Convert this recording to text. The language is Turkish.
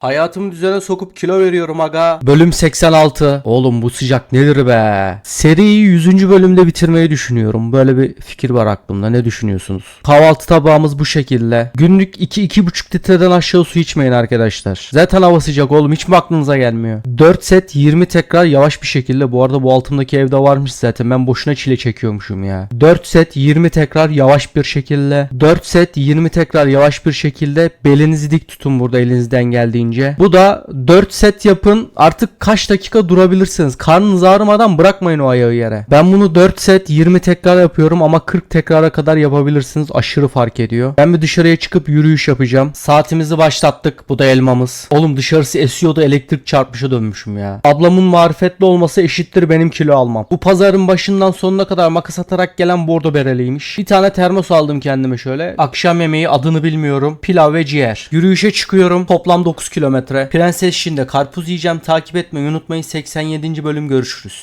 Hayatımı düzene sokup kilo veriyorum aga. Bölüm 86. Oğlum bu sıcak nedir be? Seriyi 100. bölümde bitirmeyi düşünüyorum. Böyle bir fikir var aklımda. Ne düşünüyorsunuz? Kahvaltı tabağımız bu şekilde. Günlük 2-2,5 litreden aşağı su içmeyin arkadaşlar. Zaten hava sıcak oğlum. Hiç mi aklınıza gelmiyor? 4 set 20 tekrar yavaş bir şekilde. Bu arada bu altımdaki evde varmış zaten. Ben boşuna çile çekiyormuşum ya. 4 set 20 tekrar yavaş bir şekilde. 4 set 20 tekrar yavaş bir şekilde. Belinizi dik tutun burada elinizden geldiğince. Bu da 4 set yapın. Artık kaç dakika durabilirsiniz. Karnınız ağrımadan bırakmayın o ayağı yere. Ben bunu 4 set 20 tekrar yapıyorum ama 40 tekrara kadar yapabilirsiniz. Aşırı fark ediyor. Ben bir dışarıya çıkıp yürüyüş yapacağım. Saatimizi başlattık. Bu da elmamız. Oğlum dışarısı esiyordu elektrik çarpmışa dönmüşüm ya. Ablamın marifetli olması eşittir benim kilo almam. Bu pazarın başından sonuna kadar makas atarak gelen bordo bereliymiş. Bir tane termos aldım kendime şöyle. Akşam yemeği adını bilmiyorum. Pilav ve ciğer. Yürüyüşe çıkıyorum. Toplam 9 kilometre. Prenses Şin'de karpuz yiyeceğim. Takip etmeyi unutmayın. 87. bölüm görüşürüz.